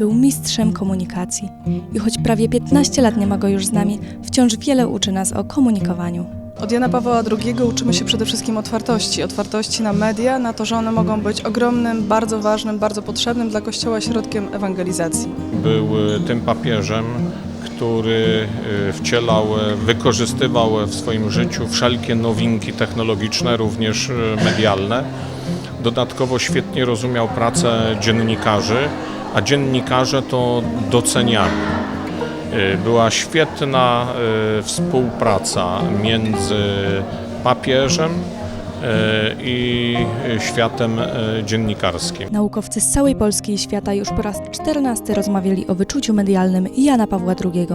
był mistrzem komunikacji. I choć prawie 15 lat nie ma go już z nami, wciąż wiele uczy nas o komunikowaniu. Od Jana Pawła II uczymy się przede wszystkim otwartości. Otwartości na media, na to, że one mogą być ogromnym, bardzo ważnym, bardzo potrzebnym dla Kościoła środkiem ewangelizacji. Był y, tym papieżem, który y, wcielał, y, wykorzystywał w swoim życiu wszelkie nowinki technologiczne, również medialne. Dodatkowo świetnie rozumiał pracę dziennikarzy, a dziennikarze to doceniali. Y, Była świetna y, współpraca między papieżem i światem y, dziennikarskim. Naukowcy z całej Polski i świata już po raz 14 rozmawiali o wyczuciu medialnym Jana Pawła II,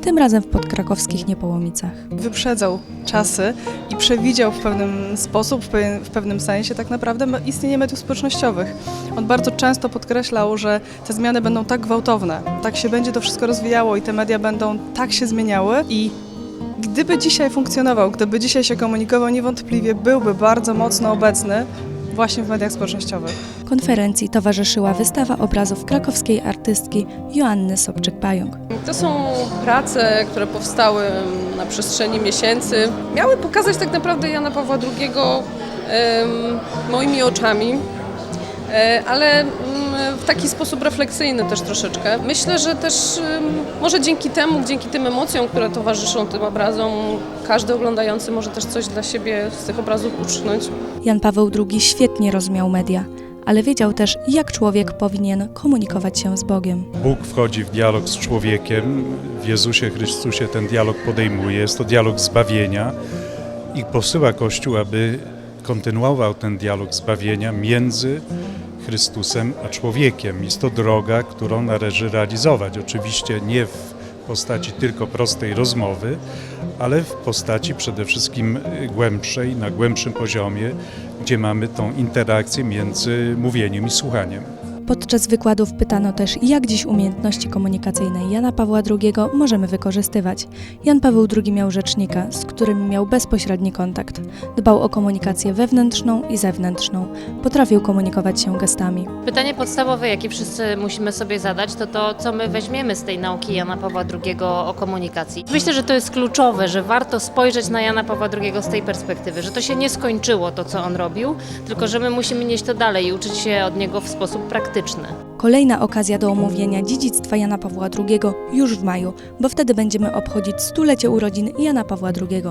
tym razem w podkrakowskich Niepołomicach. Wyprzedzał czasy i przewidział w pewnym sposób, w pewien- w pewnym sensie tak naprawdę istnienie mediów społecznościowych. On bardzo często podkreślał, że te zmiany będą tak gwałtowne, tak się będzie to wszystko rozwijało i te media będą tak się zmieniały i gdyby dzisiaj funkcjonował, gdyby dzisiaj się komunikował, niewątpliwie byłby bardzo mocno obecny właśnie w mediach społecznościowych. Konferencji towarzyszyła wystawa obrazów krakowskiej artystki Joanny Sobczyk-Pająk. To są prace, które powstały na przestrzeni miesięcy. Miały pokazać tak naprawdę Jana Pawła II moimi oczami, ale mm, w taki sposób refleksyjny też troszeczkę. Myślę, że też może dzięki temu, dzięki tym emocjom, które towarzyszą tym obrazom, każdy oglądający może też coś dla siebie z tych obrazów uczknąć. Jan Paweł II świetnie rozumiał media, ale wiedział też, jak człowiek powinien komunikować się z Bogiem. Bóg wchodzi w dialog z człowiekiem, w Jezusie Chrystusie ten dialog podejmuje, jest to dialog zbawienia i posyła Kościół, aby kontynuował ten dialog zbawienia między Chrystusem a człowiekiem. Jest to droga, którą należy realizować. Oczywiście nie w postaci tylko prostej rozmowy, ale w postaci przede wszystkim y, głębszej, na głębszym poziomie, gdzie mamy tą interakcję między mówieniem i słuchaniem. Podczas wykładów pytano też, jak dziś umiejętności komunikacyjne Jana Pawła II możemy wykorzystywać. Jan Paweł II miał rzecznika, z którym miał bezpośredni kontakt. Dbał o komunikację wewnętrzną i zewnętrzną. Potrafił komunikować się gestami. Pytanie podstawowe, jakie wszyscy musimy sobie zadać, to to, co my weźmiemy z tej nauki Jana Pawła II o komunikacji. Myślę, że to jest kluczowe, że warto spojrzeć na Jana Pawła II z tej perspektywy, że to się nie skończyło, to co on robił, tylko że my musimy nieść to dalej i uczyć się od niego w sposób praktyczny. Kolejna okazja do omówienia dziedzictwa Jana Pawła II już w maju, bo wtedy będziemy obchodzić stulecie urodzin Jana Pawła II.